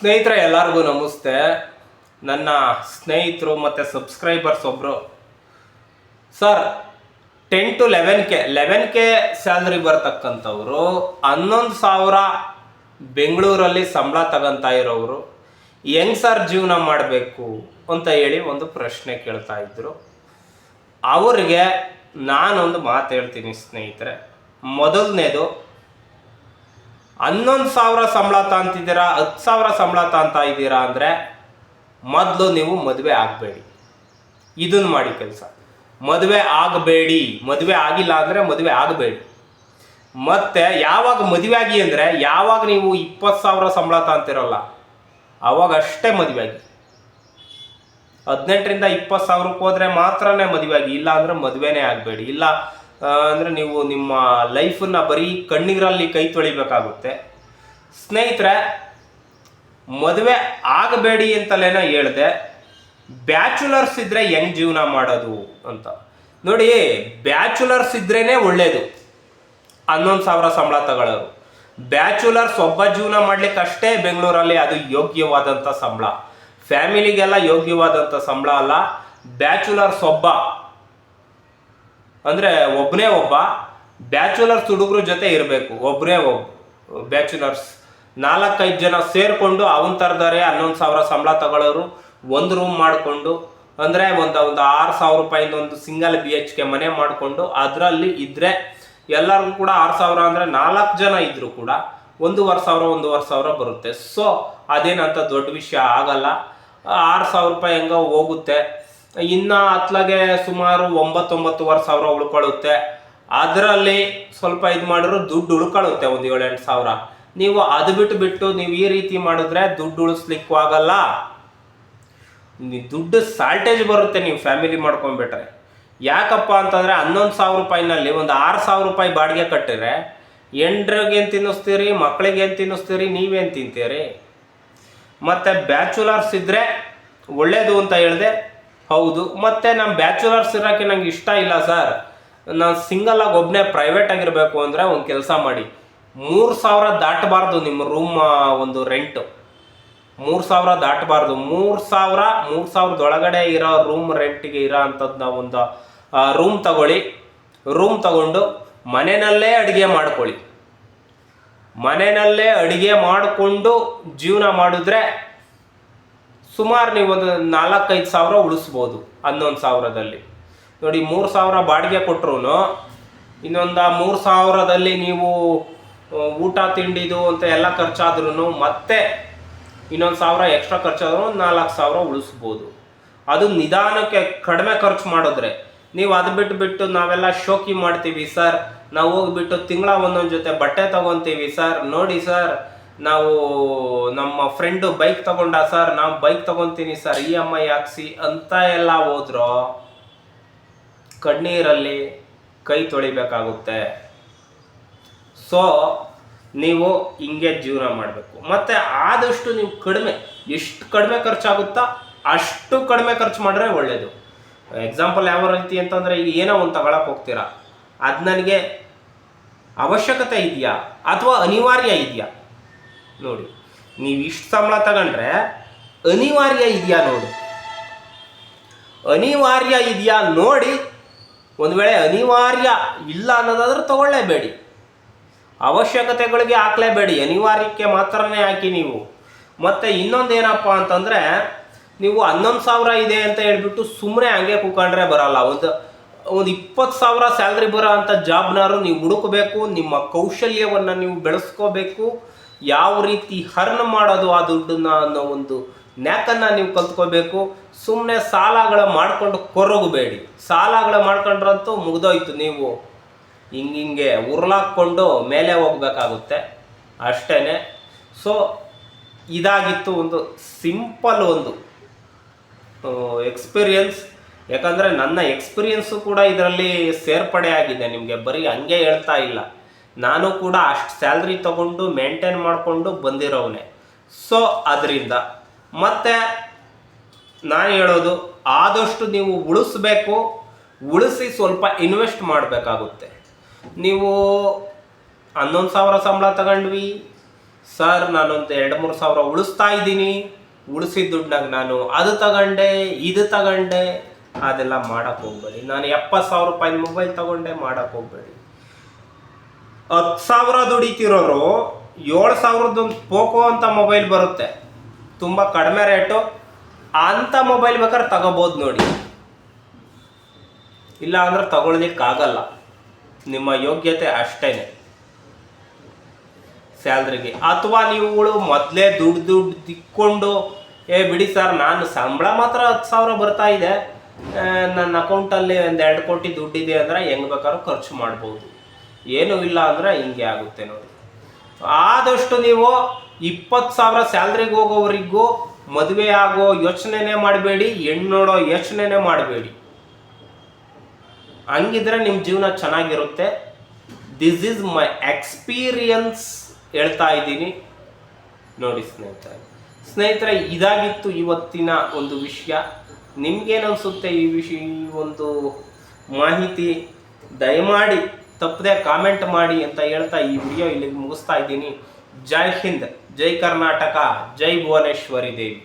ಸ್ನೇಹಿತರೆ, ಎಲ್ಲರಿಗೂ ನಮಸ್ತೆ. ನನ್ನ ಸ್ನೇಹಿತರು ಮತ್ತು ಸಬ್ಸ್ಕ್ರೈಬರ್ಸ್ ಒಬ್ಬರು sir ten to eleven K eleven K salary ಬರ್ತಕ್ಕಂಥವ್ರು, ಹನ್ನೊಂದು ಸಾವಿರ ಬೆಂಗಳೂರಲ್ಲಿ ಸಂಬಳ ತಗೊಂತ ಇರೋರು ಹೆಂಗ್ ಸರ್ ಜೀವನ ಮಾಡಬೇಕು ಅಂತ ಹೇಳಿ ಒಂದು ಪ್ರಶ್ನೆ ಕೇಳ್ತಾ ಇದ್ರು. ಅವರಿಗೆ ನಾನೊಂದು ಮಾತು ಹೇಳ್ತೀನಿ ಸ್ನೇಹಿತರೆ. ಮೊದಲನೇದು ಹನ್ನೊಂದು ಸಾವಿರ ಸಂಬಳ ತಾಂತಿದ್ದೀರಾ, ಹತ್ತು ಸಾವಿರ ಸಂಬಳ ತಾಂತ ಇದ್ದೀರಾ ಅಂದರೆ ಮೊದಲು ನೀವು ಮದುವೆ ಆಗಬೇಡಿ. ಇದನ್ನು ಮಾಡಿ ಕೆಲಸ. ಮದುವೆ ಆಗಬೇಡಿ. ಮದುವೆ ಆಗಿಲ್ಲ ಅಂದರೆ ಮದುವೆ ಆಗಬೇಡಿ. ಮತ್ತು ಯಾವಾಗ ಮದುವೆ ಆಗಿ ಅಂದರೆ ಯಾವಾಗ ನೀವು ಇಪ್ಪತ್ತು ಸಾವಿರ ಸಂಬಳ ತಾಂತಿರಲ್ಲ, ಅವಾಗ ಅಷ್ಟೇ ಮದುವೆ ಆಗಿ. ಹದಿನೆಂಟರಿಂದ ಇಪ್ಪತ್ತು ಸಾವಿರಕ್ಕೆ ಹೋದರೆ ಮಾತ್ರನೇ ಮದುವೆ ಆಗಿ. ಇಲ್ಲ ಅಂದರೆ ಮದುವೆನೇ ಆಗಬೇಡಿ. ಇಲ್ಲ ಅಂದ್ರೆ ನೀವು ನಿಮ್ಮ ಲೈಫನ್ನ ಬರೀ ಕಣ್ಣೀರಲ್ಲಿ ಕೈ ತೊಳಿಬೇಕಾಗುತ್ತೆ. ಸ್ನೇಹಿತರೆ, ಮದುವೆ ಆಗಬೇಡಿ ಅಂತಲೇನ ಹೇಳಿದೆ, ಬ್ಯಾಚುಲರ್ಸ್ ಇದ್ದರೆ ಹೆಂಗ್ ಜೀವನ ಮಾಡೋದು ಅಂತ. ನೋಡಿ, ಬ್ಯಾಚುಲರ್ಸ್ ಇದ್ರೇ ಒಳ್ಳೇದು. ಹನ್ನೊಂದು ಸಾವಿರ ಸಂಬಳ ತಗೊಳ್ಳೋರು. ಬ್ಯಾಚುಲರ್ಸ್ ಒಬ್ಬ ಜೀವನ ಮಾಡ್ಲಿಕ್ಕೆ ಅಷ್ಟೇ ಬೆಂಗಳೂರಲ್ಲಿ ಅದು ಯೋಗ್ಯವಾದಂಥ ಸಂಬಳ. ಫ್ಯಾಮಿಲಿಗೆಲ್ಲ ಯೋಗ್ಯವಾದಂಥ ಸಂಬಳ ಅಲ್ಲ, ಬ್ಯಾಚುಲರ್ಸ್ ಒಬ್ಬ ಅಂದರೆ ಒಬ್ಬನೇ ಒಬ್ಬ ಬ್ಯಾಚುಲರ್ಸ್ ಹುಡುಗರ ಜೊತೆ ಇರಬೇಕು ಒಬ್ಬನೇ ಒಬ್ಬ ಬ್ಯಾಚುಲರ್ಸ್. ನಾಲ್ಕೈದು ಜನ ಸೇರಿಕೊಂಡು ಅವನ ತರದಾರೆ ಹನ್ನೊಂದು ಸಾವಿರ ಸಂಬಳ ತಗೊಳ್ಳೋರು ಒಂದು ರೂಮ್ ಮಾಡಿಕೊಂಡು, ಅಂದರೆ ಒಂದು ಒಂದು ಆರು ಸಾವಿರ ರೂಪಾಯಿಂದ ಒಂದು ಸಿಂಗಲ್ ಬಿ ಎಚ್ ಕೆ ಮನೆ ಮಾಡಿಕೊಂಡು, ಅದರಲ್ಲಿ ಇದ್ದರೆ ಎಲ್ಲರಿಗೂ ಕೂಡ ಆರು ಸಾವಿರ ಅಂದರೆ ನಾಲ್ಕು ಜನ ಇದ್ದರೂ ಕೂಡ ಒಂದೂವರೆ ಸಾವಿರ ಒಂದೂವರೆ ಸಾವಿರ ಬರುತ್ತೆ. ಸೊ ಅದೇನಂತ ದೊಡ್ಡ ವಿಷಯ ಆಗಲ್ಲ. ಆರು ಸಾವಿರ ರೂಪಾಯಿ ಹೆಂಗೋ ಹೋಗುತ್ತೆ. ಇನ್ನು ಅತ್ಲಾಗೆ ಸುಮಾರು ಒಂಬತ್ತೊಂಬತ್ತುವರೆ ಸಾವಿರ ಉಳ್ಕೊಳ್ಳುತ್ತೆ. ಅದರಲ್ಲಿ ಸ್ವಲ್ಪ ಇದು ಮಾಡಿದ್ರು ದುಡ್ಡು ಉಳ್ಕೊಳ್ಳುತ್ತೆ, ಒಂದು ಏಳೆಂಟು ಸಾವಿರ. ನೀವು ಅದು ಬಿಟ್ಟು ಬಿಟ್ಟು ನೀವು ಈ ರೀತಿ ಮಾಡಿದ್ರೆ ದುಡ್ಡು ಉಳಿಸ್ಲಿಕ್ಕೂ ಆಗಲ್ಲ. ದುಡ್ಡು ಸಾಲ್ಟೇಜ್ ಬರುತ್ತೆ ನೀವು ಫ್ಯಾಮಿಲಿ ಮಾಡ್ಕೊಂಡ್ಬಿಟ್ರೆ. ಯಾಕಪ್ಪ ಅಂತಂದರೆ ಹನ್ನೊಂದು ಸಾವಿರ ರೂಪಾಯಿನಲ್ಲಿ ಒಂದು ಆರು ಸಾವಿರ ರೂಪಾಯಿ ಬಾಡಿಗೆ ಕಟ್ಟಿದ್ರೆ ಎಂಡ್ರಿಗೇನು ತಿನ್ನಿಸ್ತೀರಿ ಮಕ್ಕಳಿಗೇನು ತಿನ್ನಿಸ್ತೀರಿ, ನೀವೇನು ತಿಂತೀರಿ? ಮತ್ತು ಬ್ಯಾಚುಲರ್ಸ್ ಇದ್ದರೆ ಒಳ್ಳೆಯದು ಅಂತ ಹೇಳಿದೆ ಹೌದು. ಮತ್ತು ನಮ್ಮ ಬ್ಯಾಚುಲರ್ಸ್ ಇರೋಕ್ಕೆ ನಂಗೆ ಇಷ್ಟ ಇಲ್ಲ ಸರ್. ನಾನು ಸಿಂಗಲ್ ಆಗಿ ಒಬ್ಬನೇ ಪ್ರೈವೇಟ್ ಆಗಿರಬೇಕು ಅಂದರೆ ಒಂದು ಕೆಲಸ ಮಾಡಿ. ಮೂರು ಸಾವಿರ ದಾಟಬಾರ್ದು ನಿಮ್ಮ ರೂಮ್ ಒಂದು ರೆಂಟು ಮೂರು ಸಾವಿರ ದಾಟಬಾರ್ದು. ಮೂರು ಸಾವಿರ, ಮೂರು ಸಾವಿರದೊಳಗಡೆ ಇರೋ ರೂಮ್ ರೆಂಟಿಗೆ ಇರೋ ಅಂಥದ್ದು ಒಂದು ರೂಮ್ ತಗೊಳ್ಳಿ. ರೂಮ್ ತಗೊಂಡು ಮನೆಯಲ್ಲೇ ಅಡುಗೆ ಮಾಡ್ಕೊಳ್ಳಿ. ಮನೆಯಲ್ಲೇ ಅಡುಗೆ ಮಾಡಿಕೊಂಡು ಜೀವನ ಮಾಡಿದ್ರೆ ಸುಮಾರು ನೀವು ಒಂದು ನಾಲ್ಕೈದು ಸಾವಿರ ಉಳಿಸ್ಬೋದು ಹನ್ನೊಂದು ಸಾವಿರದಲ್ಲಿ. ನೋಡಿ, ಮೂರು ಸಾವಿರ ಬಾಡಿಗೆ ಕೊಟ್ಟರು ಇನ್ನೊಂದು ಮೂರು ಸಾವಿರದಲ್ಲಿ ನೀವು ಊಟ, ತಿಂಡಿದು ಅಂತ ಎಲ್ಲ ಖರ್ಚಾದ್ರೂ ಮತ್ತೆ ಇನ್ನೊಂದು ಸಾವಿರ ಎಕ್ಸ್ಟ್ರಾ ಖರ್ಚಾದ್ರೂ ಒಂದು ನಾಲ್ಕು ಸಾವಿರ ಉಳಿಸ್ಬೋದು. ಅದು ನಿಧಾನಕ್ಕೆ ಕಡಿಮೆ ಖರ್ಚು ಮಾಡಿದ್ರೆ ನೀವು ಅದು ಬಿಟ್ಟು ಬಿಟ್ಟು ನಾವೆಲ್ಲ ಶೋಕಿ ಮಾಡ್ತೀವಿ ಸರ್. ನಾವು ಹೋಗ್ಬಿಟ್ಟು ತಿಂಗಳ ಒಂದೊಂದು ಜೊತೆ ಬಟ್ಟೆ ತಗೊತೀವಿ ಸರ್. ನೋಡಿ ಸರ್ ನಾವು ನಮ್ಮ ಫ್ರೆಂಡು ಬೈಕ್ ತಗೊಂಡ ಸರ್ ನಾವು ಬೈಕ್ ತಗೊತೀನಿ ಸರ್ ಇ ಎಂ ಐ ಹಾಕ್ಸಿ ಅಂತ ಎಲ್ಲ ಹೋದ್ರು. ಕಣ್ಣೀರಲ್ಲಿ ಕೈ ತೊಳಿಬೇಕಾಗುತ್ತೆ. ಸೊ ನೀವು ಹಿಂಗೆ ಜೀವನ ಮಾಡಬೇಕು. ಮತ್ತು ಆದಷ್ಟು ನೀವು ಕಡಿಮೆ, ಎಷ್ಟು ಕಡಿಮೆ ಖರ್ಚಾಗುತ್ತಾ ಅಷ್ಟು ಕಡಿಮೆ ಖರ್ಚು ಮಾಡಿದ್ರೆ ಒಳ್ಳೆಯದು ಎಕ್ಸಾಂಪಲ್ ಯಾವ ರೀತಿ ಅಂತಂದರೆ, ಈಗ ಏನೋ ಒಂದು ತಗೊಳಕ್ಕೆ ಹೋಗ್ತೀರಾ. ಅದು ನನಗೆ ಅವಶ್ಯಕತೆ ಇದೆಯಾ ಅಥವಾ ಅನಿವಾರ್ಯ ಇದೆಯಾ? ನೋಡಿ, ನೀವು ಇಷ್ಟು ಸಂಬಳ ತಗೊಂಡ್ರೆ ಅನಿವಾರ್ಯ ಇದೆಯಾ ನೋಡಿ. ಅನಿವಾರ್ಯ ಇದೆಯಾ ನೋಡಿ, ಒಂದು ವೇಳೆ ಅನಿವಾರ್ಯ ಇಲ್ಲ ಅನ್ನೋದಾದ್ರೂ ತಗೊಳ್ಳೇಬೇಡಿ. ಅವಶ್ಯಕತೆಗಳಿಗೆ ಹಾಕ್ಲೇಬೇಡಿ, ಅನಿವಾರ್ಯಕ್ಕೆ ಮಾತ್ರನೇ ಹಾಕಿ ನೀವು. ಮತ್ತು ಇನ್ನೊಂದೇನಪ್ಪ ಅಂತಂದರೆ, ನೀವು ಹನ್ನೊಂದು ಸಾವಿರ ಇದೆ ಅಂತ ಹೇಳ್ಬಿಟ್ಟು ಸುಮ್ಮನೆ ಹಂಗೆ ಕೂಕೊಂಡ್ರೆ ಬರಲ್ಲ. ಒಂದು ಒಂದು ಇಪ್ಪತ್ತು ಸಾವಿರ ಸ್ಯಾಲ್ರಿ ಬರೋ ಅಂಥ ಜಾಬ್ನಾರು ನೀವು ಹುಡುಕಬೇಕು, ನಿಮ್ಮ ಕೌಶಲ್ಯವನ್ನು ನೀವು ಬೆಳೆಸ್ಕೋಬೇಕು. ಯಾವ ರೀತಿ ಹರ್ನ್ ಮಾಡೋದು ಆ ದುಡ್ಡನ್ನ ಅನ್ನೋ ಒಂದು ನ್ಯಾಕನ್ನು ನೀವು ಕಲ್ತ್ಕೋಬೇಕು. ಸುಮ್ಮನೆ ಸಾಲಗಳ ಮಾಡ್ಕೊಂಡು ಕೊರಗಬೇಡಿ. ಸಾಲಗಳ ಮಾಡ್ಕೊಂಡ್ರಂತೂ ಮುಗ್ದೋಯ್ತು ನೀವು. ಹಿಂಗಿಂಗೆ ಉರ್ಲಾಕ್ಕೊಂಡು ಮೇಲೆ ಹೋಗ್ಬೇಕಾಗುತ್ತೆ. ಅಷ್ಟೇ ಸೊ ಇದಾಗಿತ್ತು ಒಂದು ಸಿಂಪಲ್ ಒಂದು ಎಕ್ಸ್ಪೀರಿಯನ್ಸ್. ಯಾಕಂದರೆ ನನ್ನ ಎಕ್ಸ್ಪೀರಿಯನ್ಸು ಕೂಡ ಇದರಲ್ಲಿ ಸೇರ್ಪಡೆ ಆಗಿದೆ ನಿಮಗೆ ಬರೀ ಹಂಗೆ ಹೇಳ್ತಾ ಇಲ್ಲ. ನಾನು ಕೂಡ ಅಷ್ಟು ಸ್ಯಾಲ್ರಿ ತಗೊಂಡು ಮೇಂಟೈನ್ ಮಾಡಿಕೊಂಡು ಬಂದಿರೋವನೇ. ಸೊ ಅದರಿಂದ ಮತ್ತೆ ನಾನು ಹೇಳೋದು, ಆದಷ್ಟು ನೀವು ಉಳಿಸ್ಬೇಕು, ಉಳಿಸಿ ಸ್ವಲ್ಪ ಇನ್ವೆಸ್ಟ್ ಮಾಡಬೇಕಾಗುತ್ತೆ. ನೀವು ಹನ್ನೊಂದು ಸಾವಿರ ಸಂಬಳ ತಗೊಂಡ್ವಿ. ಸರ್, ನಾನೊಂದು ಎರಡು ಮೂರು ಸಾವಿರ ಉಳಿಸ್ತಾ ಇದ್ದೀನಿ. ಉಳಿಸಿದ ದುಡ್ಡಾಗ ನಾನು ಅದು ತಗೊಂಡೆ, ಇದು ತಗೊಂಡೆ. ಅದೆಲ್ಲ ಮಾಡೋಕ್ಕೆ ಹೋಗ್ಬೇಡಿ. ನಾನು ಎಪ್ಪತ್ತು ಸಾವಿರ ರೂಪಾಯಿ ಮೊಬೈಲ್ ತಗೊಂಡೆ ಮಾಡೋಕ್ಕೆ ಹೋಗ್ಬೇಡಿ. ಹತ್ತು ಸಾವಿರ ದುಡಿತಿರೋರು ಏಳು ಸಾವಿರದೊಂದು ಪೋಕೋ ಅಂತ ಮೊಬೈಲ್ ಬರುತ್ತೆ. ತುಂಬ ಕಡಿಮೆ ರೇಟು. ಅಂಥ ಮೊಬೈಲ್ ಬೇಕಾದ್ರೆ ತಗೋಬೋದು ನೋಡಿ. ಇಲ್ಲ ಅಂದ್ರೆ ತಗೊಳ್ಲಿಕ್ಕಾಗಲ್ಲ ನಿಮ್ಮ ಯೋಗ್ಯತೆ ಅಷ್ಟೇನೆ. ಸ್ಯಾಲ್ರಿಗೆ. ಅಥವಾ ನೀವುಗಳು ಮೊದಲೇ ದುಡ್ಡು ದುಡ್ಡು ತಿಕ್ಕೊಂಡು, ಏ ಬಿಡಿ ಸರ್, ನಾನು ಸಂಬಳ ಮಾತ್ರ ಹತ್ತು ಸಾವಿರ ಬರ್ತಾ ಇದೆ. ನನ್ನ ಅಕೌಂಟಲ್ಲಿ ಒಂದು ಎರಡು ಕೋಟಿ ದುಡ್ಡಿದೆ ಅಂದರೆ ಹೆಂಗೆ ಬೇಕಾದ್ರೂ ಖರ್ಚು ಮಾಡ್ಬೋದು. ಏನೂ ಇಲ್ಲ ಅಂದರೆ ಹಿಂಗೆ ಆಗುತ್ತೆ ನೋಡಿ. ಆದಷ್ಟು ನೀವು ಇಪ್ಪತ್ತು ಸಾವಿರ ಸ್ಯಾಲ್ರಿಗೆ ಹೋಗೋವರಿಗೂ ಮದುವೆ ಆಗೋ ಯೋಚನೆನೇ ಮಾಡಬೇಡಿ ಹೆಣ್ಣು ನೋಡೋ ಯೋಚನೆನೇ ಮಾಡಬೇಡಿ. ಹಂಗಿದ್ರೆ ನಿಮ್ಮ ಜೀವನ ಚೆನ್ನಾಗಿರುತ್ತೆ. ದಿಸ್ ಈಸ್ ಮೈ ಎಕ್ಸ್ಪೀರಿಯನ್ಸ್ ಹೇಳ್ತಾ ಇದ್ದೀನಿ. ನೋಡಿ ಸ್ನೇಹಿತರೆ ಸ್ನೇಹಿತರೆ, ಇದಾಗಿತ್ತು ಇವತ್ತಿನ ಒಂದು ವಿಷಯ. ನಿಮ್ಗೇನನ್ಸುತ್ತೆ ಈ ವಿಷಯ ಈ ಒಂದು ಮಾಹಿತಿ? ದಯಮಾಡಿ ತಪ್ಪದೆ ಕಾಮೆಂಟ್ ಮಾಡಿ ಅಂತ ಹೇಳ್ತಾ ಈ ವಿಡಿಯೋ ಇಲ್ಲಿಗೆ ಮುಗಿಸ್ತಾ ಇದ್ದೀನಿ. ಜೈ ಹಿಂದ್, ಜೈ ಕರ್ನಾಟಕ, ಜೈ ಭುವನೇಶ್ವರಿ ದೇವಿ.